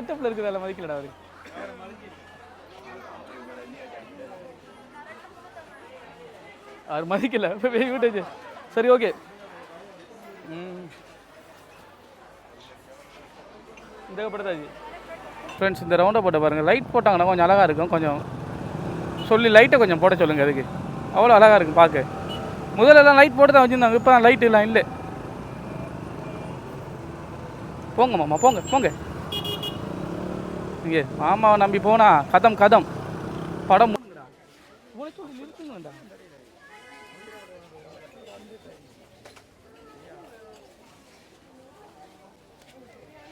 கெட்டப்பில் அதில் மதிக்கலடா அவரு? அவர் மதிக்கல. வெரி சரி ஓகே. ம். இந்த படுத்தாச்சு ஃப்ரெண்ட்ஸ் இந்த ரவுண்டை போட்ட பாருங்கள் லைட் போட்டாங்கன்னா கொஞ்சம் அழகாக இருக்கும். கொஞ்சம் சொல்லி லைட்டை கொஞ்சம் போட சொல்லுங்கள் அதுக்கு. அவ்வளோ அழகாக இருக்கும் பார்க்க. முதல்லலாம் லைட் போட்டு தான் வச்சுருந்தாங்க. இப்போ லைட் இல்லை இல்லை. போங்க மாமா போங்க போங்க. இங்கே மாமாவை நம்பி போனா கதம் கதம். படம்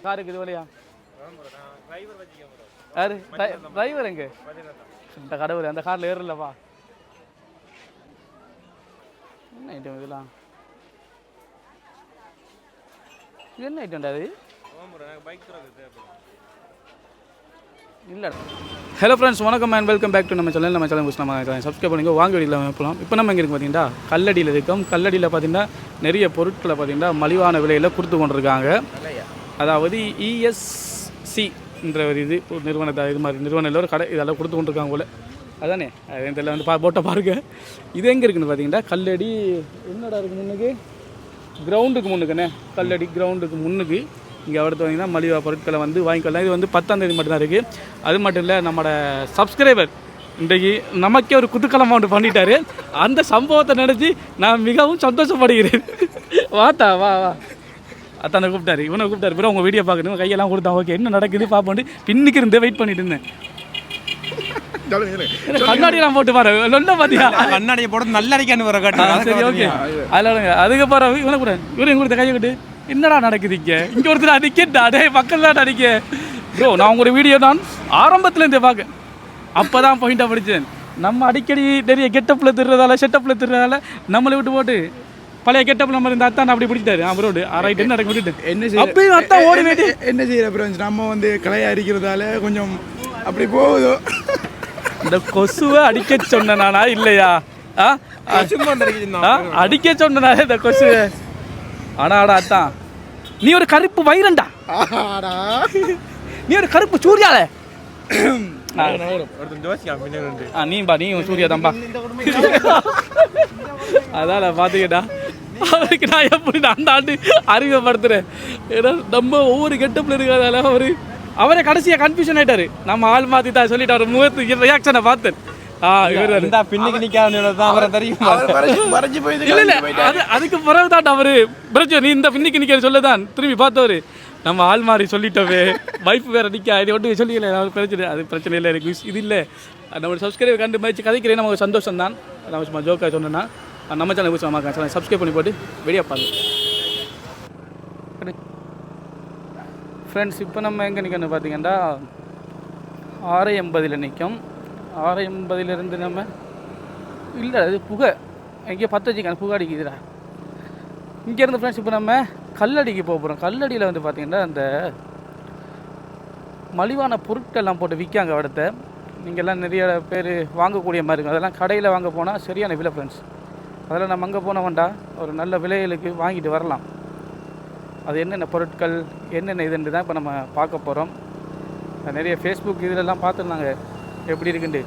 காருக்கு இது வழியா? யாரு? டிரைவர் எங்க? இந்த கடவுள் அந்த காரில் ஏறலப்பா என்ன ஐட்டம் இதெல்லாம்? என்ன ஐட்டம்டா அது இல்லை. ஹலோ ஃப்ரெண்ட்ஸ் வணக்கம் அண்ட் வெல்கம் பேக் டு நம்ம சேனல் நம்ம சேனல் நம்ம சப்ஸ்கிரைப் பண்ணிக்கோ. வாங்க வீடியோவில் போகலாம் இப்போ நம்ம எங்கே இருக்கு பார்த்தீங்கன்னா கல்லடியில் இருக்கோம். கல்லடியில் பார்த்தீங்கன்னா நிறைய பொருட்களை பார்த்தீங்கன்னா மலிவான விலையில் கொடுத்து கொண்டிருக்காங்க. அதாவது இஎஸ்சி என்ற ஒரு இது ஒரு நிறுவனத்தை இது மாதிரி நிறுவனம் ஒரு கடை இதெல்லாம் கொடுத்து கொண்டிருக்காங்க போல. அதானே? அது இதில் வந்து பா போட்ட பாருங்க. இது எங்கே இருக்குன்னு பார்த்தீங்கன்னா கல்லடி என்னடா இருக்கு முன்னுக்கு? கிரவுண்டுக்கு முன்னுக்குண்ணே. கல்லடி கிரவுண்டுக்கு முன்னுக்கு. இங்கே அடுத்து வந்தீங்கன்னா மலிவா பொருட்களை வந்து வாங்கிக்கலாம் இது வந்து பத்தாம் தேதி மட்டும்தான் இருக்குது அது மட்டும் இல்லை நம்மளோட சப்ஸ்கிரைபர் இன்றைக்கு நமக்கே ஒரு குத்துக்கலமாக ஒன்று பண்ணிட்டாரு. அந்த சம்பவத்தை நினச்சி நான் மிகவும் சந்தோஷப்படுகிறேன். வாத்தா வா வா. அத்தானை கூப்பிட்டாரு? இவனை கூப்பிட்டாரு. பிறகு உங்கள் வீடியோ பார்க்கணும். கையெல்லாம் கொடுத்தான் ஓகே என்ன நடக்குது பார்ப்போம் பின்னுக்கு இருந்து வெயிட் பண்ணிட்டு இருந்தேன். கண்ணாடியெல்லாம் போட்டு பாரு. நல்ல பாத்தியா? கண்ணாடியை போட்டு நல்ல அடிக்கான்னு வர ஆ, சரி ஓகே அதில் அதுக்கப்புறம் இவனை கூட இவரையும் கொடுத்த கையை விட்டு என்னடா நடக்குது இங்க? இங்க ஒருத்தர் அடிக்கட்டா டே மக்கள் தான் அடிக்க ப்ரோ நான் உங்களோட வீடியோ தான் ஆரம்பத்துல இருந்தே பார்க்க அப்பதான் பாயிண்டா படிச்சேன். நம்ம அடிக்கடி நிறைய கெட்டப்பில் திருறதால செட்டப்பில் திருறதால நம்மளை விட்டு போட்டு பழைய கெட்டப்பில் நம்ம இருந்த அத்தான் அப்படி பிடிச்சிட்டாரு. அவரோடு ரைட் என்ன நடக்க விட்டுட்டு. என்ன செய்ய அப்பயும் அத்தான் ஓடி வேண்டி என்ன செய்யற ஃப்ரெண்ட்ஸ் நம்ம வந்து கலையை அரிக்கிறதால கொஞ்சம் அப்படி போகுதோ? இந்த கொசுவை அடிக்க சொன்னனானா இல்லையா? அடிக்க சொன்னனா இந்த கொசு ஆனா ஆடா அத்தான். நீ ஒரு கருப்பு வைரண்டா. நீ ஒரு கருப்பு சூர்யால. நீ பா நீ சூர்யா தான்பா அதால பாத்துக்கிட்டா அவருக்கு நான் எப்படி அந்த ஆண்டு அறிமுகப்படுத்துறேன். ஏன்னா நம்ம ஒவ்வொரு கெட்டப்பில் இருக்கிறதால அவரு அவரே கடைசியாக கன்ஃபியூஷன் ஆயிட்டாரு. நம்ம ஆள் மாத்தி தான் சொல்லிட்டாரு முகத்து ரியாக்ஷனை பார்த்தேன். இந்த பின்னுக்கு நிக்காத தான் அவரை தெரியும் மறைஞ்சு போய் இல்ல இல்ல அது அதுக்கு பிறகு தான் அவரு பிரச்சனை நீ இந்த பின்னிக்கு நிக்கிற சொல்லதான். திரும்பி பார்த்தவரு நம்ம ஆள் மாறி சொல்லிட்டோமே வைஃப் வேற நிக்க இது ஒன்று சொல்லிக்கல பிரச்சனை அது பிரச்சனை இல்லை எனக்கு இது இல்லை. நம்ம சப்ஸ்கிரைப் கண்டு மதிச்சு கதைக்கிறேன் நமக்கு சந்தோஷம் தான் நம்ம சும்மா ஜோக்கா சொன்னேன்னா நம்ம சேனல் புதுசு நம்ம சேனல் சப்ஸ்கிரைப் பண்ணி போட்டு வெளியே பாருங்க. ஃப்ரெண்ட்ஸ் இப்போ நம்ம எங்கே நிற்கணும் பார்த்தீங்கன்னா ஆறு எண்பதில் நிற்கும் ஆறு எண்பதிலிருந்து நம்ம இல்லை அது புகை. எங்கேயோ பத்து வச்சுக்கான புகை அடிக்குதுடா. இங்கேருந்து ஃப்ரெண்ட்ஸ் இப்போ நம்ம கல்லடிக்கு போக போகிறோம் கல்லடியில் வந்து பார்த்திங்கன்னா அந்த மலிவான பொருட்கள்லாம் போட்டு விற்காங்க இடத்த நீங்கள்லாம் நிறைய பேர் வாங்கக்கூடிய மாதிரி இருக்கும். அதெல்லாம் கடையில் வாங்க போனால் சரியான விலை ஃப்ரெண்ட்ஸ் அதெல்லாம் நம்ம அங்கே போனவன்டா ஒரு நல்ல விலைகளுக்கு வாங்கிட்டு வரலாம். அது என்னென்ன பொருட்கள் என்னென்ன இதுன்னு தான் இப்போ நம்ம பார்க்க போகிறோம் நிறைய ஃபேஸ்புக் இதிலெல்லாம் பார்த்துருந்தாங்க. எப்படி இருக்குன்ட்டு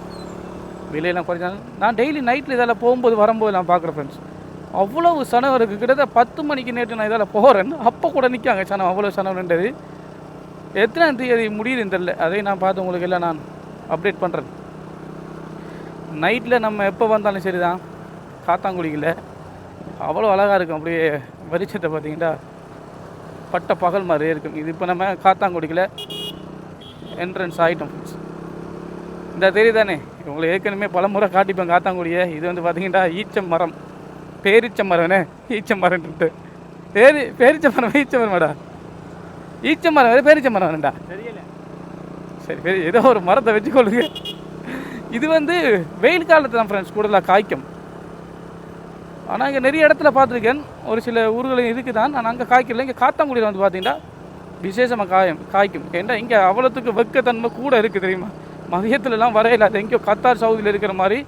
விலையெல்லாம் குறைஞ்சாலும் நான் டெய்லி நைட்டில் இதெல்லாம் போகும்போது வரும்போது நான் பார்க்குறேன் ஃப்ரெண்ட்ஸ் அவ்வளவு சனம் இருக்குது கிட்டத்தட்ட பத்து மணிக்கு நேற்று நான் இதில் போகிறேன் அப்போ கூட நிற்காங்க சனம். அவ்வளோ சனம்ன்றது எத்தனாம் தேதி முடியுதுன்னு தெரில அதையும் நான் பார்த்து உங்களுக்கு எல்லாம் நான் அப்டேட் பண்ணுறேன் நைட்டில் நம்ம எப்போ வந்தாலும் சரி தான் காத்தாங்குடியில் அவ்வளோ அழகாக இருக்கும். அப்படியே வெளிச்சத்தை பார்த்தீங்கன்னா பட்ட பகல் மாதிரி இருக்கும். இது இப்போ நம்ம காத்தாங்குடியில் என்ட்ரன்ஸ் ஆகிட்டோம் இந்த தெரியுதானே? உங்களை ஏற்கனவே பல முறை காட்டிப்பேன் காத்தாங்குடியை. இது வந்து பார்த்தீங்கன்னா ஈச்ச மரம். பேரிச்ச மரம்னே ஈச்ச மரம்ன்ட்டு. பேரி பேரிச்ச மரம் ஈச்ச மரமாடா? ஈச்ச மரம் வேறு பேரிச்ச மரம் வேண்டா சரி சரி ஏதோ ஒரு மரத்தை வச்சுக்கொள்ளுங்க. இது வந்து வெயில் காலத்து தான் ஃப்ரெண்ட்ஸ் கூடுதலாக காய்க்கும். ஆனால் இங்கே நிறைய இடத்துல பார்த்துருக்கேன். ஒரு சில ஊர்களில் இருக்குது தான் ஆனால் அங்கே காய்க்கல. இங்கே காத்தாங்குடியில் வந்து பார்த்தீங்கன்னா விசேஷமாக காயும் காய்க்கும். ஏன்னா இங்கே அவ்வளோத்துக்கு வெக்கத்தன்மை கூட இருக்குது தெரியுமா? மதியத்துலலாம் வரையில. அது எங்கேயோ கத்தார் சவுதியில் இருக்கிற மாதிரி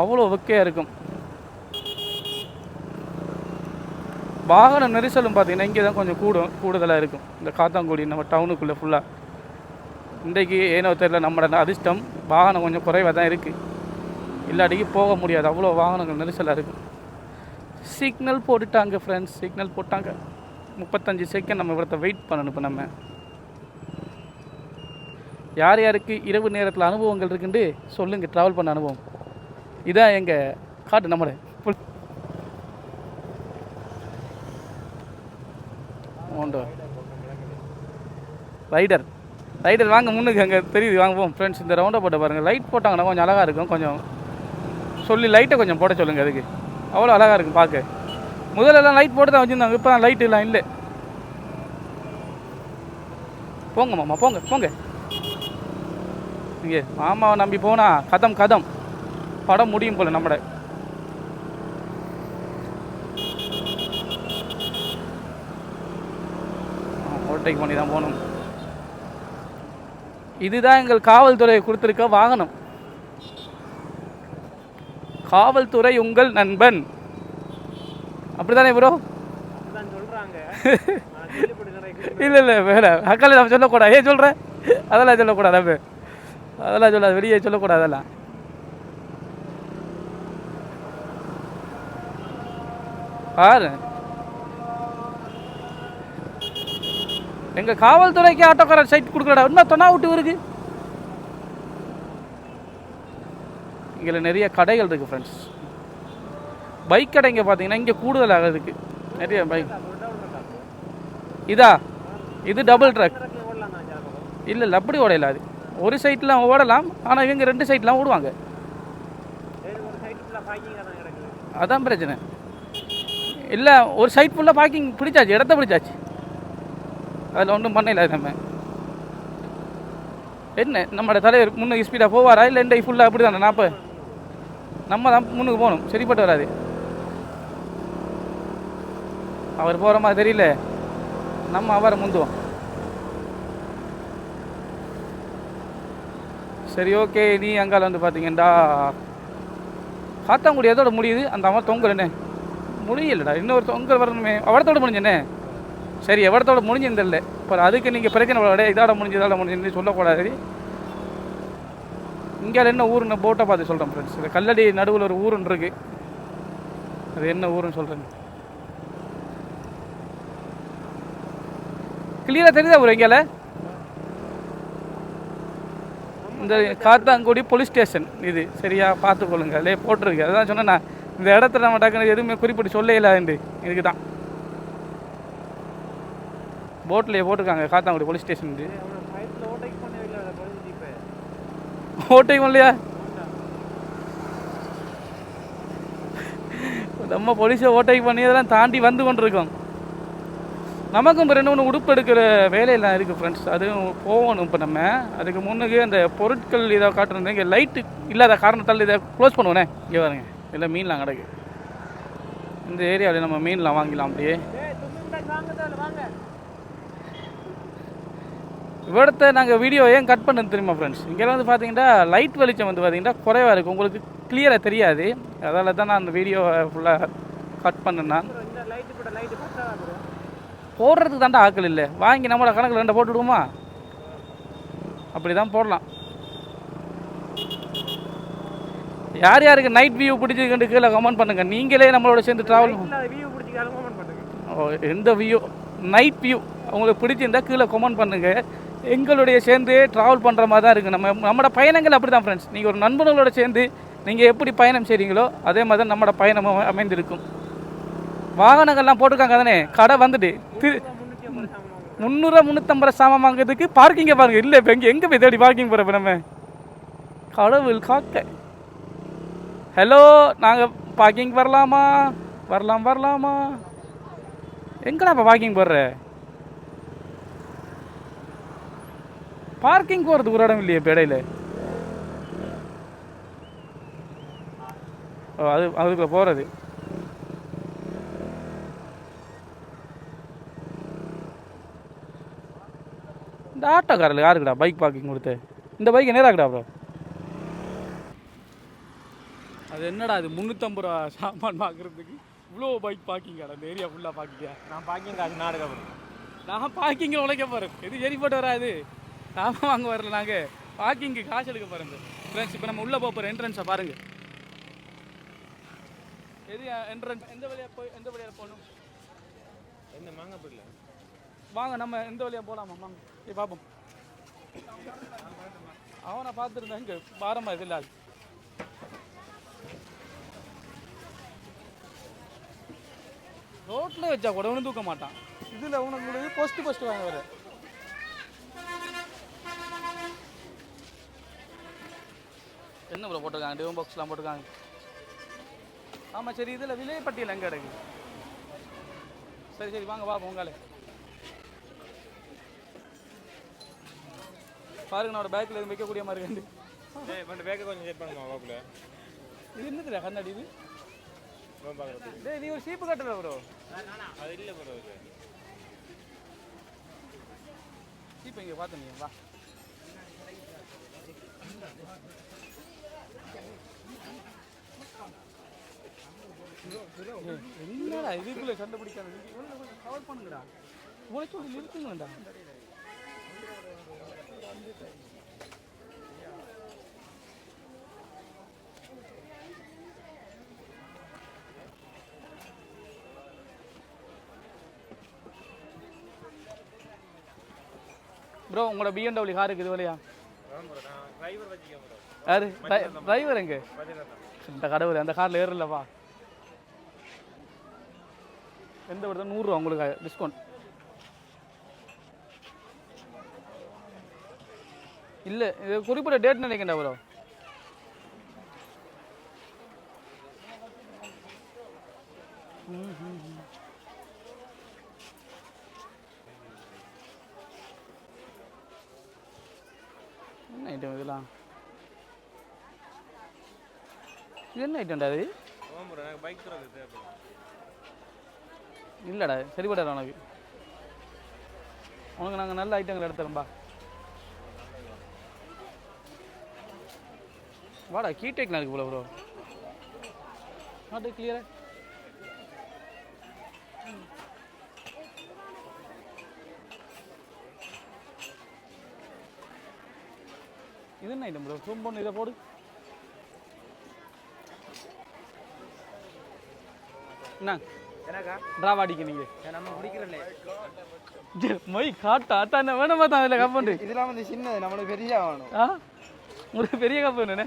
அவ்வளோ வெக்கையாக இருக்கும். வாகன நெரிசலும் பார்த்தீங்கன்னா இங்கே தான் கொஞ்சம் கூடும் கூடுதலாக இருக்கும். இந்த காத்தாங்குடி நம்ம டவுனுக்குள்ளே ஃபுல்லாக இன்றைக்கு ஏனோ தெரியல நம்மளோட அதிர்ஷ்டம் வாகனம் கொஞ்சம் குறைவாக தான் இருக்குது இல்லாட்டிக்கு போக முடியாது. அவ்வளோ வாகனங்கள் நெரிசலாக இருக்கும் சிக்னல் போட்டுட்டாங்க ஃப்ரெண்ட்ஸ் சிக்னல் போட்டாங்க. முப்பத்தஞ்சு செகண்ட் நம்ம இவரத்தை வெயிட் பண்ணணும் இப்போ நம்ம. யார் யாருக்கு இரவு நேரத்தில் அனுபவங்கள் இருக்குண்டு சொல்லுங்கள் ட்ராவல் பண்ண அனுபவம். இதான் எங்கள் காட்டு நம்மளை. Full rider. ரைடர் வாங்க முன்னுக்கு அங்கே தெரியுது வாங்க போவோம் ஃப்ரெண்ட்ஸ் இந்த ரவுண்டை போட்ட பாருங்கள் லைட் போட்டாங்கன்னா கொஞ்சம் அழகாக இருக்கும் கொஞ்சம் சொல்லி லைட்டை கொஞ்சம் போட சொல்லுங்கள் அதுக்கு. அவ்வளோ அழகாக இருக்கும் பார்க்க. முதல்லலாம் லைட் போட்டு தான் வச்சுருந்தாங்க இப்போ லைட் இல்லை இல்லை. போங்க மாமா போங்க போங்க. இங்கே மாமாவை நம்பி போனா கதம் கதம். படம் முடியும் போல நம்மட. ஓவர்டேக் பண்ணி தான் போகணும். இதுதான் எங்கள் காவல்துறை கொடுத்துருக்க வாகனம். காவல்துறை உங்கள் நண்பன். அப்படிதானே ப்ரோ இல்லை இல்லை வேற அக்கால நம்ம சொல்லக்கூடாது. ஏன் சொல்கிறேன் அதெல்லாம் சொல்லக்கூடாது அப்போ அதெல்லாம் சொல்லாது வெளியே சொல்லக்கூடாது அதெல்லாம். பாரு. எங்க காவல்துறைக்கு ஆட்டோக்காரர் சைட் கொடுக்கலடா. இன்னும் தொண்ணா விட்டு இருக்கு இங்கே நிறைய கடைகள் இருக்குது ஃப்ரெண்ட்ஸ் பைக் கடைங்க பார்த்தீங்கன்னா இங்கே கூடுதலாக இருக்கு. நிறைய பைக் இதா? இது டபுள் ட்ரக் இல்லை இல்லை அப்படி ஓடையில அது. ஒரு சைட்லாம் ஓடலாம் ஆனால் இவங்க ரெண்டு சைட்லாம் ஓடுவாங்க. அதான் பிரச்சனை. இல்லை ஒரு சைட் ஃபுல்லாக பார்க்கிங் பிடிச்சாச்சு இடத்த பிடிச்சாச்சு. அதில் ஒன்றும் பண்ணல நம்ம. என்ன நம்மளோட தலைவர் முன்னுக்கு ஸ்பீடாக போவாரா? இல்லை இந்த ஃபுல்லாக அப்படி தானே நாற்பது நம்ம தான் முன்னுக்கு போகணும் சரிப்பட்டு வராது. அவர் போகிற மாதிரி தெரியல. நம்ம அவரை முந்துவோம். சரி ஓகே நீ அங்கால வந்து பார்த்தீங்கண்டா காத்தாங்குடி எதோட முடியுது? அந்த அம்மா தொங்கலண்ணே முடியலடா இன்னொரு தொங்கல் வரணுமே. அவடத்தோட முடிஞ்சண்ணே சரி எவ்வளோத்தோட முடிஞ்சிருந்தில்ல இப்போ அதுக்கு நீங்கள் பிரச்சனை விட இதோட முடிஞ்சு இதோட முடிஞ்சுன்னு சொல்லக்கூடாது. இங்கே என்ன ஊருன்னு போட்டை பார்த்து சொல்கிறேன் ஃப்ரெண்ட்ஸ் இந்த கல்லடி நடுவில் ஒரு ஊருன்னு இருக்கு. அது என்ன ஊருன்னு சொல்கிறேன் கிளியராக தெரியுதா ஒரு எங்கேயால இந்த காத்தாங்குடி போலீஸ் ஸ்டேஷன். இது சரியா பார்த்துக்கொள்ளுங்க அதிலே போட்டிருக்கு. அதான் சொன்னேன் நான். இந்த இடத்துல நம்ம டக்குனு எதுவுமே குறிப்பிட்டு சொல்ல இல்லாது இதுக்கு தான் போட்டிலே போட்டிருக்காங்க காத்தாங்குடி போலீஸ் ஸ்டேஷன் இது. ஓட்டையும் இல்லையா? நம்ம போலீஸை ஓட்டைக்கு பண்ணி இதெல்லாம் தாண்டி வந்து கொண்டிருக்கோம். நமக்கும் இப்போ ரெண்டு மூணு உடுப்பு எடுக்கிற வேலையெல்லாம் இருக்குது ஃப்ரெண்ட்ஸ் அதுவும் போகணும் இப்போ நம்ம. அதுக்கு முன்னுக்கு அந்த பொருட்கள் இதை காட்டுறது இங்கே லைட்டு இல்லாத காரணத்தால் இதை க்ளோஸ் பண்ணுவோண்ணே இங்கே பாருங்க. இல்லை மீன்லாம் கிடக்கு. இந்த ஏரியாவில் நம்ம மீன்லாம் வாங்கிடலாம் அப்படியே. இவ்விடத்தை நாங்கள் வீடியோ ஏன் கட் பண்ணது தெரியுமா ஃப்ரெண்ட்ஸ் இங்கே வந்து பார்த்தீங்கன்னா லைட் வெளிச்சம் வந்து பார்த்தீங்கன்னா குறைவாக இருக்குது உங்களுக்கு கிளியராக தெரியாது. அதால் தான் நான் அந்த வீடியோவை ஃபுல்லாக கட் பண்ணேன் நான். போடுறதுக்கு தாண்டா ஆக்கள் இல்லை. வாங்கி நம்மளோட கணக்கில் ரெண்டை போட்டு விடுவோமா? அப்படி தான் போடலாம். யார் யாருக்கு நைட் வியூ பிடிச்சிருக்குன்னு கீழே கமெண்ட் பண்ணுங்க. நீங்களே நம்மளோட சேர்ந்து ட்ராவல் ஓ எந்த வியூ நைட் வியூ உங்களுக்கு பிடிச்சிருந்தா கீழே கமெண்ட் பண்ணுங்க. எங்களுடைய சேர்ந்து ட்ராவல் பண்ணுற மாதிரி தான் இருக்குது நம்ம நம்மளோட பயணங்கள் அப்படி தான் ஃப்ரெண்ட்ஸ் நீங்கள் ஒரு நண்பர்களோட சேர்ந்து நீங்கள் எப்படி பயணம் செய்கிறீங்களோ அதே மாதிரி தான் நம்மளோட பயணம் அமை- அமைந்திருக்கும். வாகனங்கள்லாம் போட்டிருக்காங்க தானே கடை வந்துட்டு. திரு முந்நூறுரூவா முந்நூற்றம்பது சாமான் வாங்குறதுக்கு பார்க்கிங்கை பாருங்க. இல்லை இப்போ எங்கே எங்கே போய் தேடி பார்க்கிங் போகிறப்ப நம்ம? கடவுள் காக்க. ஹலோ நாங்கள் பார்க்கிங் வரலாமா? வரலாம் வரலாமா? எங்கடா இப்போ பார்க்கிங் போடுற பார்க்கிங் போகிறதுக்கு ஒரு இடம் இல்லையே இப்போ இடையில. ஓ அது அதுக்குள்ளே போகிறது இந்த ஆட்டோக்காரில் யாருக்குடா? பைக் பார்க்கிங் கொடுத்து. இந்த பைக் நேராக்குடா ப்ரோ அது என்னடா அது முந்நூற்றம்பது ரூபா சாமான் பார்க்குறதுக்கு இவ்வளோ பைக் பார்க்கிங் கடை இந்த ஏரியா ஃபுல்லாக பார்க்கிங்க நான் பார்க்கிங் அது நாடகம் நான் பார்க்கிங்கில் உழைக்க போகிறேன் எது சரிப்பட்டு வராது சாமான் வாங்க வரல நாங்கள் வாக்கிங்கு காசு எடுக்க பாருங்க ஃப்ரெண்ட்ஸ் இப்போ நம்ம உள்ளே போக போகிற என்ட்ரன்ஸை பாருங்க. எது என்ட்ரன்ஸ் எந்த வழியாக போய் எந்த வழியாக போகணும்? என்ன மாங்க பிள்ளை வாங்க நம்ம எந்த வழியாக போகலாமா வாங்க. போய் பார்ப்போம் அவனை பார்த்துருந்தேன் இங்கே பாரமாக இது இல்லை ரோட்டில் வச்சா கூட ஒன்றும் தூக்க மாட்டான். இதில் உனக்கு ஃபஸ்ட்டு ஃபஸ்ட்டு வாங்க வர என்ன ப்ரோ போட்டிருக்காங்க? டிவன் பாக்ஸ்லாம் போட்டிருக்காங்க. ஆமாம் சரி இதில் விலைப்பட்டியல் எங்கே கிடைக்கும் சரி சரி வாங்க வா உங்களே. பாருங்க என்னோட பேக்கில் எதுவும் வைக்கக்கூடிய மாதிரி இருக்கு. பேக்க கொஞ்சம் செட் பண்ணுங்க வாக்குல இது என்னதுடா கண்ணாடி இது? டேய் நீ ஒரு சீப்பு கட்டல ப்ரோ அது இல்லை ப்ரோ இது. சீப்பு இங்கே பார்த்து நீ வா. என்னடா இதுக்குள்ள சண்டை பிடிக்காது கவர் பண்ணுங்கடா. சொல்லி நிறுத்துங்கடா. ப்ரோ உங்களோட பிஎன்டபிள்யூ கார் இருக்குது இல்லையா ஆமாம் ப்ரோ நான் டிரைவர் வச்சுக்கேன் ப்ரோ யாரு? டிரைவர் எங்க? இந்த கடவுள் அந்த காரில் ஏறலப்பா எந்த விட நூறுரூவா உங்களுக்கு டிஸ்கவுண்ட் இல்லை இது குறிப்பிட்ட டேட் நினைக்கிறேன் ப்ரோ. என்ன ஐட்டம் இதெல்லாம்? இது என்ன ஐட்டம்டா அது இல்லைடா சரிபடாது உனக்கு. உனக்கு நாங்கள் நல்ல ஐட்டங்கள் எடுத்துறோம்பா வாடா கீடெக் இருக்கு போல ப்ரோ நாட்டு கிளியரா இது என்ன ஐட்டம் ப்ரோ சூம் பண்ணு இதை போடு. என்ன? ட்ராவ் அடிக்க நீங்கள் நம்ம மொய் காட்டா தானே வேணுமா தான் அதில் கப்பண்டு இதெல்லாம் வந்து சின்னது நம்மளுக்கு பெரிய வேணும். ஆ? உங்களுக்கு பெரிய கப்பு வேணுண்ணே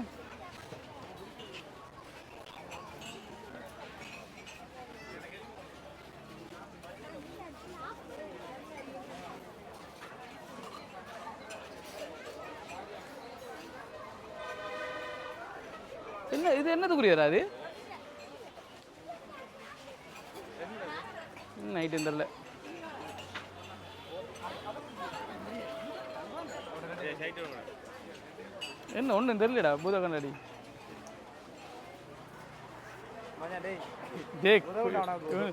என்ன இது என்னதுக்குரியதா அது? நைட்டு தெரில என்ன ஒன்றும் தெரியலடா பூத கண்ணாடி. மச்சான்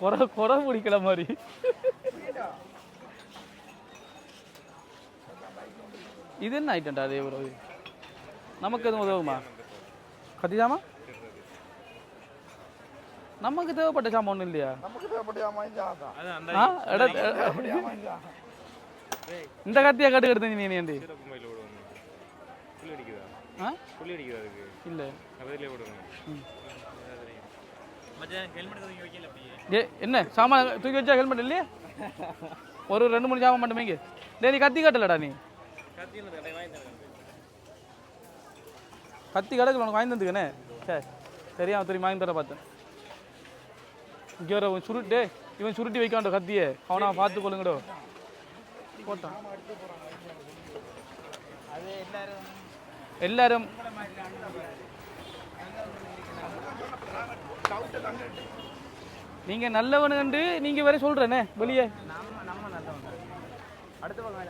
குறை குறை பிடிக்கல மாதிரி. இது என்ன ஐட்டம்டா அதே ஒரு நமக்கு எதுவும் உதவுமா? கத்திதாமா நமக்கு தேவைப்பட்ட சாமான் ஒன்றும் இல்லையா? நமக்கு தேவைப்பட்ட மாதிரி தான் அது அந்த ஆ எட- இந்த கத்தியா கட்டு எடுத்து நீ ஏண்டி? இல்லை. என்ன? சாமான் தூக்கி வச்சா ஹெல்மெட் இல்லையே? ஒரு ரெண்டு மூணு சாமான் மட்டுமே டேய் நீ கத்தி கட்டலடா நீ கத்தியில் கடை வாங்கி தரேன் கத்தி கிடக்கு உனக்கு வாங்கி தந்துக்கண்ணே சரி தெரியாம திரும்பி வாங்கி தர பார்த்தேன். இங்கே வர இவன் சுருட்டு இவன் சுருட்டி வைக்காண்ட கத்தியை. அவனா பார்த்து கொள்ளுங்கடோ. போட்டான். எல்லாரும் நீங்க நீங்கள் நல்லவனுண்டு நீங்கள் வேற சொல்கிறேனே வெளியே. அடுத்த பக்கம்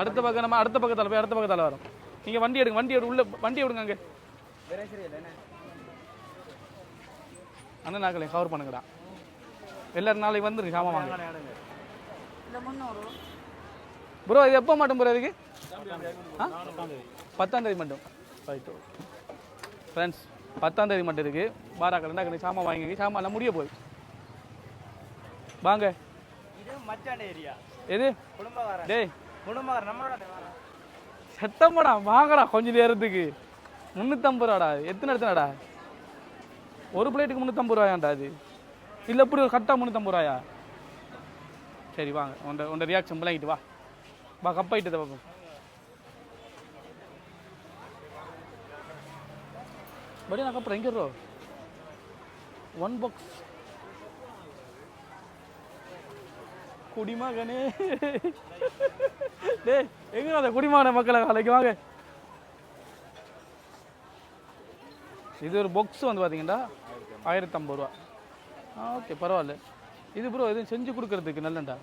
அடுத்த பக்கம் நம்ம அடுத்த பக்கத்தில் போய் அடுத்த பக்கத்தில் வரோம். நீங்கள் வண்டி எடுங்க வண்டி எடு உள்ள வண்டி எடுங்க அங்கே. அண்ணன் நாக்களை கவர் பண்ணுங்கடா. எல்லாரும் நாளைக்கு வந்துருங்க சாமான் வாங்க. ப்ரோ இது எப்போ மட்டும் ப்ரோ இதுக்கு? ஆ? பத்தாம் தேதி மட்டும். ரைட்டு ஃப்ரெண்ட்ஸ் பத்தாம் தேதி மட்டும் இருக்கு. பாராக்கள் ரெண்டாக்கணும் சாமான் வாங்கி சாமான்லாம் முடிய போகுது. வாங்க. எது? டேய். செத்தம்படா வாங்கடா கொஞ்ச நேரத்துக்கு. முந்நூற்றம்பது ரூபாடா. எத்தனை எடுத்தனடா? ஒரு பிளேட்டுக்கு முந்நூற்றம்பது ரூபாயாண்டா அது. இல்லை எப்படி ஒரு கரெக்டாக முந்நூற்றம்பது ரூபாயா? சரி வாங்க. உண்ட உண்ட ரியாக்ஷன் பிள்ளைங்கிட்டு வா. வா கப்பாயிட்டு பார்ப்போம். படி நான் அப்புறம் எங்கே ரோ ஒன் பாக்ஸ் குடிமகனே. டேய் எங்க அந்த குடிமகன மக்களை நாளைக்கு வாங்க. இது ஒரு பாக்ஸ் வந்து பார்த்தீங்கன்னா ஆயிரத்தி ஐம்பது ரூபா. ஓகே பரவாயில்ல. இது ப்ரோ எதுவும் செஞ்சு கொடுக்கறதுக்கு நல்லண்டா?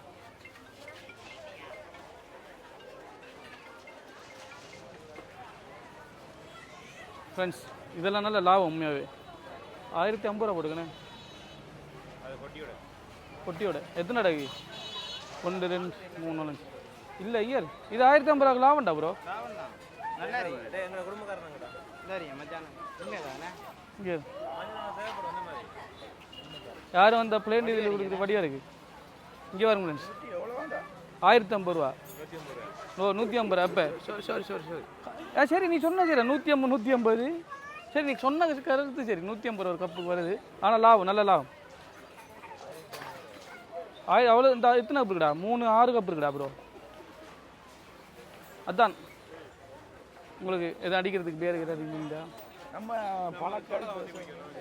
ஃப்ரெண்ட்ஸ் இதெல்லாம் நல்ல லாபம் உண்மையாகவே ஆயிரத்தி ஐம்பது ரூபா போட்டுக்கண்ணே. பொட்டியோட எத்தனை அடகு? ஒன்று ரெண்டு மூணு நாலு அஞ்சு. இல்லை ஐயர் இது ஆயிரத்தி ஐம்பது ரூபா லாபம்டா. ப்ரோ இங்கே. யாரும் அந்த பிளேன் இதில் கொடுக்குறது வடியாக இருக்குது இங்கே வரும் ஃப்ரெண்ட்ஸ் ஆயிரத்தி ஐம்பது ரூபா. ஓ நூற்றி ஐம்பது ரூபா அப்போ. சரி சரி சரி சரி ஆ சரி நீ சொன்ன சரி நூற்றி ஐம்பது நூற்றி ஐம்பது சரி நீ சொன்ன கருத்து சரி நூற்றி ஐம்பது ரூபா ஒரு கப்புக்கு வருது. ஆனால் லாபம் நல்ல லாபம். ஆயிரம் அவ்வளோ இந்த எத்தனை கப் இருக்குடா? மூணு ஆறு கப் இருக்குடா ப்ரோ அதான். உங்களுக்கு எதுவும் அடிக்கிறதுக்கு பேர் கிடையாது நம்ம பழக்கம்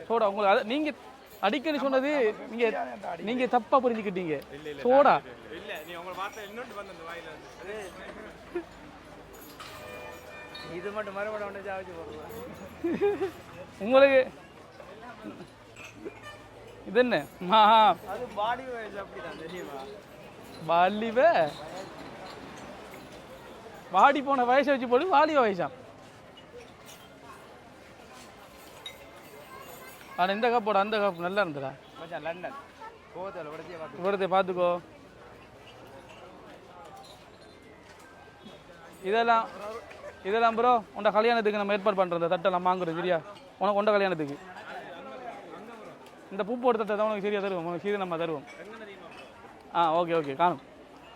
சோடா உங்களுக்கு அதை நீங்கள் அடிக்கடி சொன்னது நீங்கள் நீங்கள் தப்பாக புரிஞ்சுக்கிட்டீங்க. சோடா. இல்ல நீ உங்களை பார்த்த இன்னொன்று வந்து அந்த வாயில இது. மட்டும் மறுபடியும் ஒன்று ஜாவிச்சு போடுறோம் உங்களுக்கு இது என்ன? மா அது பாடி வயசு அப்படிதான் தெரியுமா? வாலிப வாடி போன வயசை வச்சு போடு வாலிப வயசாம் ஆனால் இந்த கப்போட அந்த கப் நல்லா இருந்ததா? லண்டன். இவரத்தை பார்த்துக்கோ. இதெல்லாம் இதெல்லாம் ப்ரோ உண்ட கல்யாணத்துக்கு நம்ம ஏற்பாடு பண்ணுறோம் இந்த தட்டெல்லாம் வாங்குறோம் சரியா? உனக்கு உண்ட கல்யாணத்துக்கு. இந்த பூ போட்டு தட்டை தான் உனக்கு சரியா தருவோம். உனக்கு சீதை நம்ம தருவோம் ஆ ஓகே ஓகே காணும்.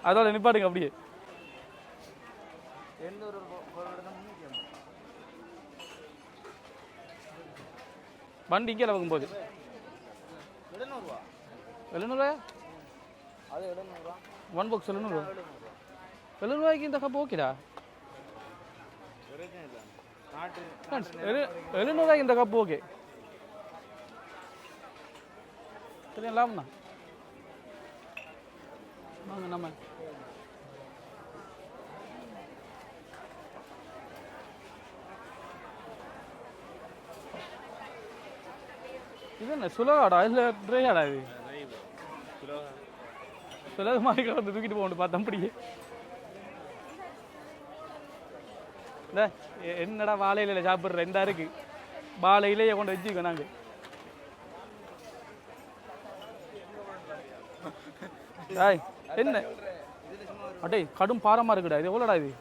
அதோட நிப்பாட்டுங்க அப்படியே. ஒரு பொருளோட முன்னூற்றி ஐம்பது வண்டி இங்கே போகும்போது எழுநூறுவா எழுநூறுவாயா அது எழுநூறுவா ஒன் பாக்ஸ் எழுநூறுவா எழுநூறுவாய்க்கு இந்த கப் ஓகேடா எழுநூறுவாய்க்கு இந்த கப் ஓகே சரி லாபம் தான் வாங்க நம்ம இது என்ன சுலகாடா இல்லை ட்ரையாடா இது சுலக மாதிரி கலந்து தூக்கிட்டு போகணும் பார்த்தா அப்படியே இந்த என்னடா வாழை இலையில சாப்பிட்ற இந்த இருக்கு வாழை இலையை கொண்டு வச்சுக்கோ நாங்கள் டாய் என்ன அடே கடும் பாரமா இருக்குடா இது எவ்வளோடா இது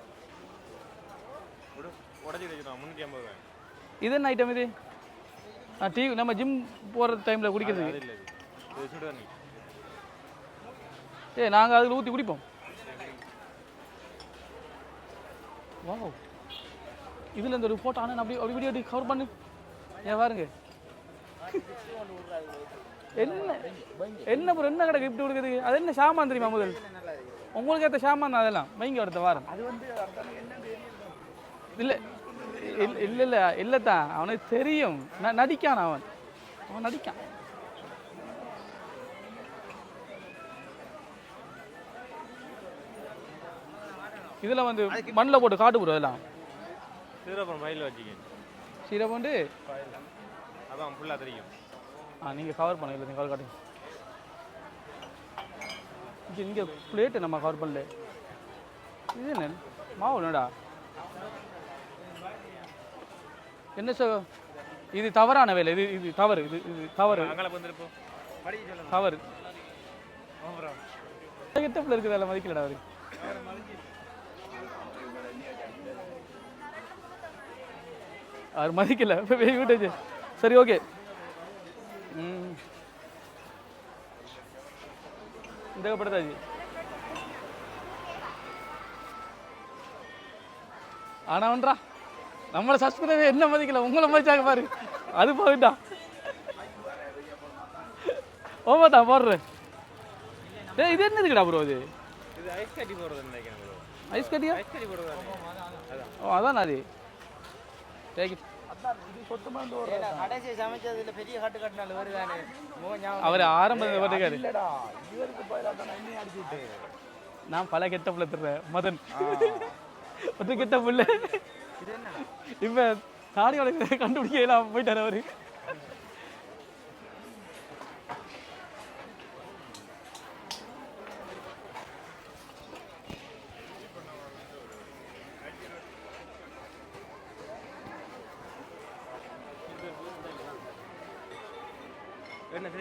இது என்ன ஐட்டம் இது டீ நம்ம ஜிம் போகிற டைமில் குடிக்கிறதுக்கு ஏ நாங்கள் அதில் ஊற்றி குடிப்போம். வா இதில் இந்த ஒரு ஃபோட்டோ ஆனால் அப்படி அப்படி வீடியோ எடுத்து கவர் பண்ணு. ஏன் பாருங்க. என்ன என்ன ப்ரோ என்ன கடை கிஃப்ட் கொடுக்குது? அது என்ன சாமான் தெரியுமா முதல்? உங்களுக்கு ஏற்ற சாமான் அதெல்லாம். வைங்க அடுத்த வாரம். இல்லை இல்லை இல்லை இல்லை தான் அவனுக்கு தெரியும். ந நடிக்கான் அவன். அவன் நடிக்கான். இதில் வந்து மண்ணில் போட்டு காட்டு ப்ரோ இதெல்லாம். சீரப்பம் மயில் வச்சுக்க சீரை போண்டு அதான் ஃபுல்லாக தெரியும். ஆ நீங்கள் கவர் பண்ண இல்லை நீங்கள் காட்டுங்க. இங்கே இங்கே பிளேட்டு நம்ம கவர் பண்ணல. இது என்ன? மாவு என்னடா? என்ன சார்? இது தவறான வேலை. இது இது தவறு. இது இது தவறு. தவறு. கெட்டப்பில் இருக்குது அதில் மதிக்கலடா அவரு. அவர் மதிக்கல. விட்டுச்சு சரி ஓகே. இந்த படுத்தாச்சு ஆனான்றா நம்மளை சப்ஸ்கிரைபர் என்ன மதிக்கல? உங்களை மதிச்சாங்க பாரு. அது போயிட்டா ஓமாட்டா போடுறேன். டேய் இது என்னதுக்குடா ப்ரோ இது? இது ஐஸ் கட்டி போடுறது நினைக்கிறேன் bro. ஐஸ் கட்டியா? ஐஸ் கட்டி போடுறது அதான் ஓ அதான் அது. டேக் அவர் ஆரம்பத்தில் விட்டு நான் பல கெட்ட புள்ள திருறேன் மதன். ஒரு கெட்ட புள்ள. இப்ப தாடியோட கண்டுபிடிக்கலாம் போயிட்டார் அவரு.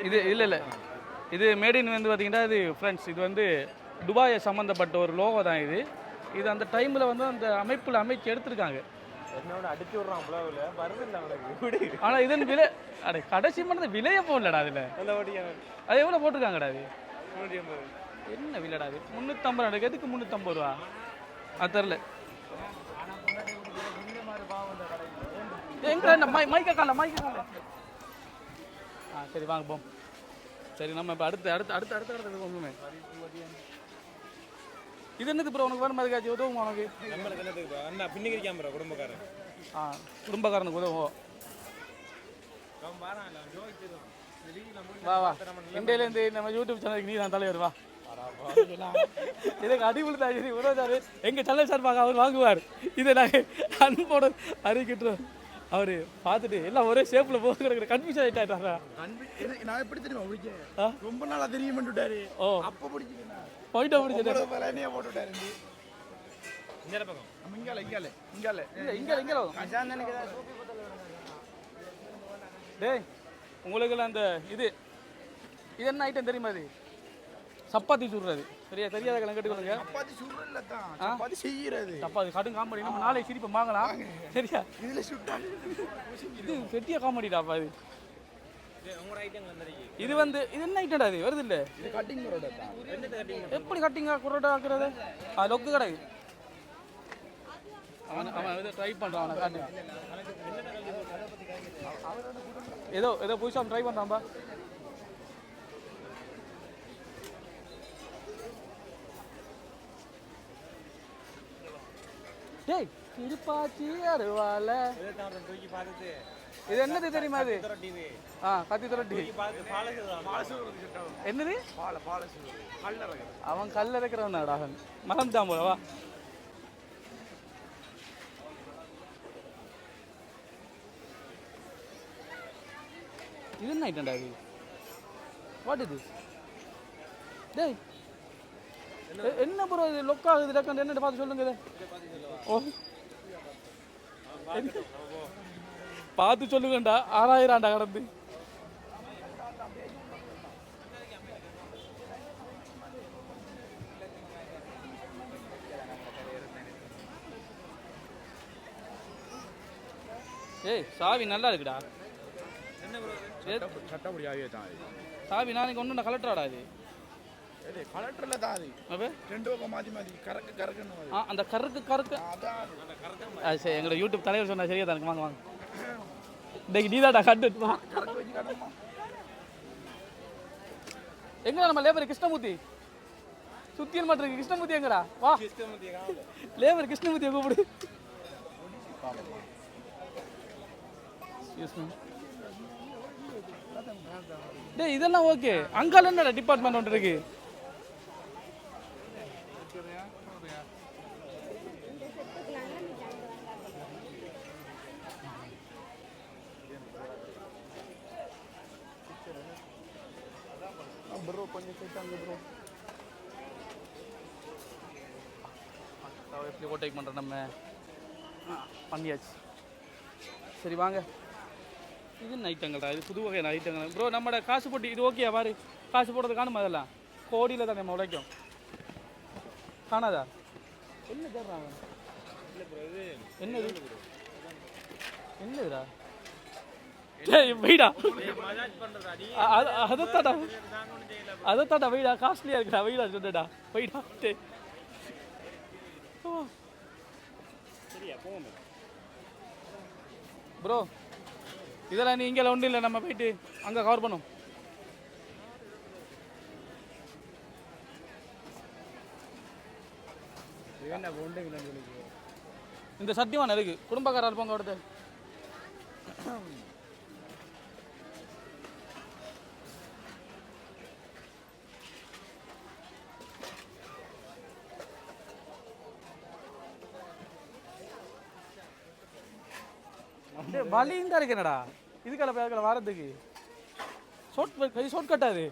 இது இல்லை இல்லை. இது மேடின் வந்து பார்த்தீங்கன்னா இது ஃப்ரெண்ட்ஸ் இது வந்து துபாயை சம்மந்தப்பட்ட ஒரு லோகோ தான் இது. இது அந்த டைமில் வந்து அந்த அமைப்பில் அமைச்சு எடுத்திருக்காங்க. அடிச்சு விடுறான் புலாவில் வருது இல்லை ஆனால் இதன் விலை அட கடைசி மட்டும் விலையே போடலடா அதில். அது எவ்வளோ போட்டிருக்காங்கடா அது? என்ன விலைடா அது? முந்நூற்றம்பது ரூபா எதுக்கு முந்நூற்றம்பது ரூபா? அது தெரில எங்க இந்த மை மைக்க கால மைக்க கால ஆ சரி வாங்க போம் சரி நம்ம இப்போ அடுத்து அடுத்து அடுத்து அடுத்த அடுத்த ஒன்றுமே இது என்னது ப்ரோ உனக்கு வேணும் அதுக்காச்சும் உதவும் உனக்கு? நம்மளுக்கு என்னதுக்கு அண்ணா பின்னிக்கிற கேமரா குடும்பக்காரன் ஆ குடும்பக்காரனுக்கு உதவும் அவன் வா வா. இந்தியிலேருந்து நம்ம யூடியூப் சேனலுக்கு நீ தான் தலைவர் வா. இதுக்கு அடிபுள் தான் சரி உறவுதாரு எங்கள் சேனல் சார்பாக அவர் வாங்குவார். இதை நாங்கள் அன்போட அறிவிக்கிட்டோம் அவர் பார்த்துட்டு எல்லாம் ஒரே ஷேப்பில் போக கிடக்குற கன்ஃபியூஷன் ஆகிட்டாரா கண்பி எனக்கு நான் எப்படி தெரியுமா ஆ? ரொம்ப நாளா தெரியும் விட்டாரு ஓ. அப்ப பிடிச்சிட்டேன் போயிட்டா பிடிச்சது ஒன்பது பல என்னைய போட்டு விட்டாரு இந்த பக்கம். இங்கால இங்கால இங்கால. இல்லை இங்கே இங்கே அசாந்தனுக்கு தான். டேய் உங்களுக்கெல்லாம் அந்த இது இது என்ன ஐட்டம் தெரியுமா இது? சப்பாத்தி சுடுறது. சரியா? தெரியாத கணக்கு கேட்டுக்கொள்ளுங்க சப்பாத்தி சுடுறதுல தான் சப்பாத்தி செய்யறது. சப்பாத்தி கடும் காமெடி நம்ம நாளைக்கு சிரிப்பை வாங்கலாம் சரியா? இதுல சுட்டாங்க இது காமெடிடாப்பா இது உங்களோட ஐட்டம் வந்துருக்கு இது வந்து இது என்ன ஐட்டம்டா இது? வருது இல்லை? இது கட்டிங் எப்படி கட்டிங்க குரோட்டா ஆக்குறது? ஆ லொக்கு அவன் ஏதோ ஏதோ ஏதோ புதுசாக ட்ரை பண்ணுறான்பா டேய் திருப்பாச்சி அருவால தூக்கி பார்த்துட்டு. இது என்னது தெரியுமா இது? டிவி. ஆ கத்தி துரட்டி என்னது? அவன் கல்ல இருக்கிறவனாடா அவன்? மறந்துட்டான் போல வா. இது என்ன ஐட்டம்டா இது? வாட் இது டேய். என்ன ப்ரோ இது? லொக் ஆகுது லக்கன் என்னன்னு பார்த்து சொல்லுங்க இதை. ஓ? பார்த்து சொல்லுங்கண்டா ஆறாயிரம்டா கடந்து. ஏய் சாவி நல்லா இருக்குடா. சட்டப்படி ஆகிய தான் சாவி நாளைக்கு ஒன்று கலெக்டராடா இது. இது கலெக்டர்ல தான் அது அப்போ ரெண்டு பக்கம் மாத்தி மாத்தி கறக்கு கறக்குன்னு. ஆ அந்த கருக்கு கருக்கு அதான் அது. ஆ சரி எங்களோட யூடியூப் தலைவர் சொன்னா சரியா தான் வாங்க வாங்க. இன்னைக்கு நீ தான் கண்டுமா எங்க நம்ம லேபர் கிருஷ்ணமூர்த்தி? சுத்தியல் மட்டும் இருக்கு கிருஷ்ணமூர்த்தி எங்கடா? வா. லேபர் கிருஷ்ணமூர்த்தியை கூப்பிடு. டேய் இதெல்லாம் ஓகே அங்கால என்னடா டிபார்ட்மெண்ட் ஒன்று இருக்கு? ப்ரோ கேட்டாங்க ப்ரோ எப்படி ஓட்டேக் பண்ணுறோம் நம்ம பண்ணியாச்சு. சரி வாங்க. இது ஐட்டங்கள்டா இது புது வகையான ஐட்டங்கள் ப்ரோ நம்மட காசு போட்டி இது ஓகே பாரு. காசு போடுறது காணுமா அதெல்லாம் கோடியில் தான் நம்ம உழைக்கும். காணாதா? என்ன தேடுறாங்க என்னது? என்னதுடா? டேய் வெயிடா மஜாஜ் பண்றதா நீ அதைத்தாடா காஸ்ட்லியாக இருக்குடா வெயிடா சொல்லுடா. வெயிடா டே ஓ. ப்ரோ இதெல்லாம் நீ இங்கே ஒன்றும் இல்லை நம்ம போயிட்டு அங்கே கவர் பண்ணும் இந்த சத்தியமான இருக்கு குடும்பக்காரர் இருப்பாங்க அடுத்து வலியும் தான் இருக்கேனடா இதுக்கால போய் வரதுக்கு வாரத்துக்கு ஷார்ட் கை ஷார்ட் கட்டாது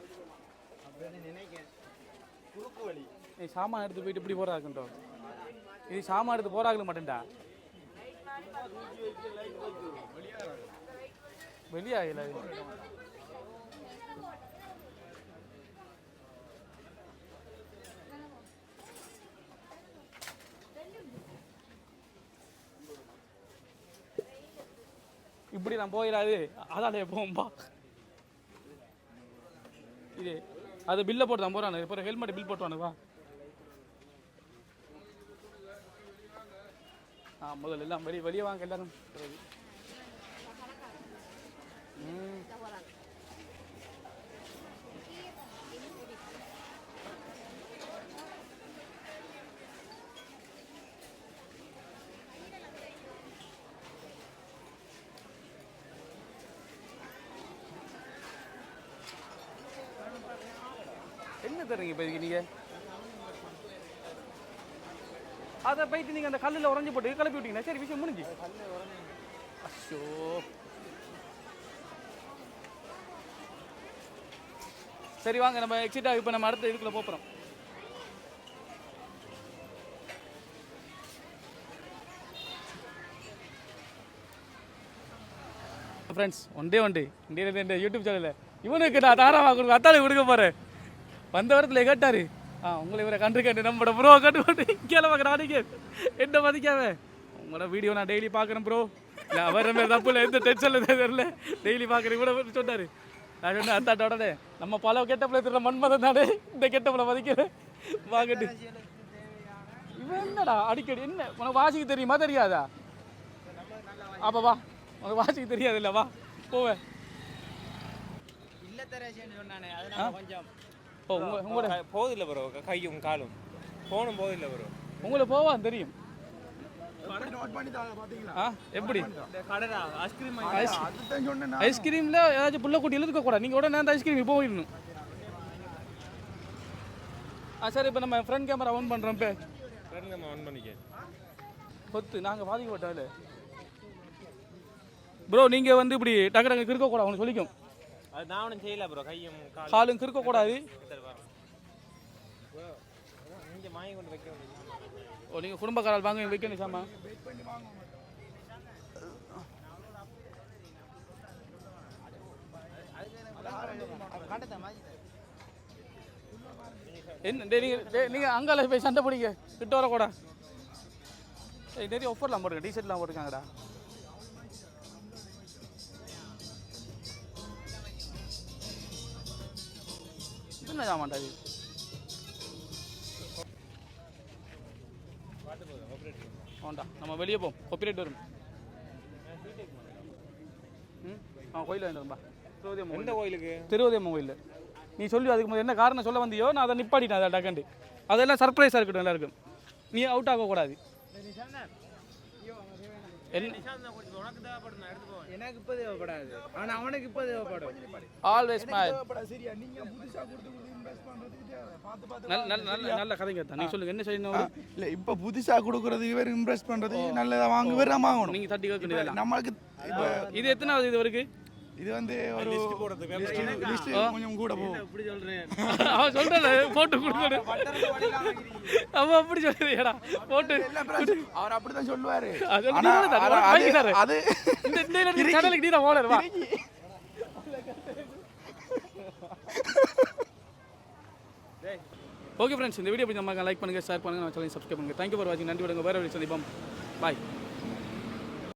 குறுக்கு நீ சாமான் எடுத்து போயிட்டு இப்படி போறாக்குன்றோம் இது சாமான் எடுத்து போறாங்கள மாட்டேன்டா. வெளியாகல இப்படி நான் போயிடாது. அதாலே போகும்பா இது அது பில்லை போட்டு தான் போகிறானு இப்போ ஹெல்மெட் பில் போட்டுவானுவா வானுங்க ஆ முதல்ல எல்லாம் வெளியே வெளியே வாங்க எல்லாரும். ம். தர்றீங்க இப்போ இதுக்கு நீங்கள் அதை போயிட்டு நீங்கள் அந்த கல்லில் உறைஞ்சி போட்டு கிளப்பி விட்டீங்கன்னா சரி விஷயம் முடிஞ்சு. அச்சோ. சரி வாங்க நம்ம எக்ஸிட்டாக இப்போ நம்ம அடுத்த இதுக்குள்ள போகிறோம் friends one day one day Indian இந்த யூடியூப் சேனலில் இவனுக்கு நான் தாராவா கொடுக்க அத்தாலே கொடுக்க போகிறேன் வந்த இடத்துல கேட்டாரு. ஆ உங்களை இவரை கண்டு கேட்டு நம்மளோட ப்ரோ கண்டு கொண்டு பார்க்குற அடிக்க என்ன மதிக்காம? உங்களோட வீடியோ நான் டெய்லி பார்க்குறேன் ப்ரோ இல்லை அவர் மேலே தப்பு இல்லை எந்த டென்ஷனில் தெரியல. டெய்லி பார்க்குறேன் கூட சொன்னார். நான் சொன்னேன் அத்தாட்ட உடனே நம்ம பல கெட்டப்பில் இருக்கிற மன்மதன் தானே. இந்த கெட்டப்பில் மதிக்கிறேன் வாங்கட்டு. இவன் என்னடா அடிக்கடி என்ன? உனக்கு வாசிக்க தெரியுமா தெரியாதா? அப்போ வா. உனக்கு வாசிக்க தெரியாது வா. போவேன் இல்லத்தரசின்னு சொன்னானே அதனால கொஞ்சம். ஓ உங்க உங்களோட போதில்லை ப்ரோ கையும் காலும். ஃபோனும் போதில்லை ப்ரோ உங்களுக்கு போவான் தெரியும். நோட் பண்ணி தாங்க பாத்தீங்களா? ஆ எப்படி. ஐஸ்கிரீமில் ஏதாச்சும் புள்ள குட்டியில் இருக்கக்கூடாது நீங்கள் உடனே அந்த ஐஸ்கிரீம் இப்போ போயிடணும். ஆ சரி இப்போ நம்ம ஃப்ரண்ட் கேமரா ஆன் பண்ணுறோம் இப்போ. ஃப்ரெண்ட் நம்ம ஆன் பண்ணிக்க. கொத்து நாங்கள் பாதிக்கப்பட்டாலே ப்ரோ நீங்கள் வந்து இப்படி டக்கு டக்கு கிறுக்கக்கூடாது அவனுக்கு சொல்லிக்கும். அது நான் ஒன்றும் செய்யல ப்ரோ கையும் காலும். சரி வரோம் இங்கே வாங்கி கொண்டு வைக்க ஓ நீங்கள் குடும்பக்காரால் வாங்க வைக்கணும் சாமா என்ன நீங்கள் நீங்கள் அங்கால போய் சண்டை பிடிங்க. கிட்ட வரக்கூடா நிறைய ஆஃபர்லாம் போட்டுருங்க டிஷர்ட்லாம் போட்டுருக்காங்கடா. ஜாமான்டா இது வேண்டா நம்ம வெளியே போம் காப்பிரைட் வரும். ம்? ஆ கோயில் வேண்டாம்பா திருவதியம்மன் எந்த கோயிலுக்கு? திருவதியம்மன் கோயில் நீ சொல்லி அதுக்கு முதல்ல என்ன காரணம் சொல்ல வந்தியோ நான் அதை நிப்பாட்டிட்டேன் அதை டக்கண்டு அதெல்லாம் சர்ப்ரைஸாக இருக்கட்டும் எல்லாருக்கும். நீ அவுட் ஆகக்கூடாது. எனக்கு இப்போ தேவைப்படாது. ஆனா அவனுக்கு இப்போ தேவைப்படும். ஆல்வேஸ் நல்ல நல்ல நல்ல நல்ல கதைங்க தான் நீ சொல்லுங்க என்ன செய்யணும் இல்ல இப்ப புதுசா கொடுக்கறது இவர் இன்வெஸ்ட் பண்றது நல்லதா வாங்க இவர் தான் வாங்கணும் நீங்க தட்டி கேட்க நம்மளுக்கு இது எத்தனாவது இது வரைக்கும் இது வந்து ஒரு லிஸ்ட் கொஞ்சம் கூட போகும் இப்படி சொல்றேன் அவன் சொல்றேன் போட்டு கொடுக்கணும் அவன் அப்படி சொல்லுறியடா போட்டு அவர் அப்படிதான் சொல்லுவாரு. அது இந்த சேனலுக்கு நீ தான் ஓனர் வா. ஓகே ஃப்ரெண்ட்ஸ் இந்த வீடியோ பிடிச்ச நம்ம லைக் பண்ணுங்க ஷேர் பண்ணுங்க நம்ம சேனல் சப்ஸ்கிரைப் பண்ணுங்க. தேங்க்யூ ஃபார் வாட்சிங் நன்றி விடுங்க. வேற ஒரு சந்திப்போம். பாய்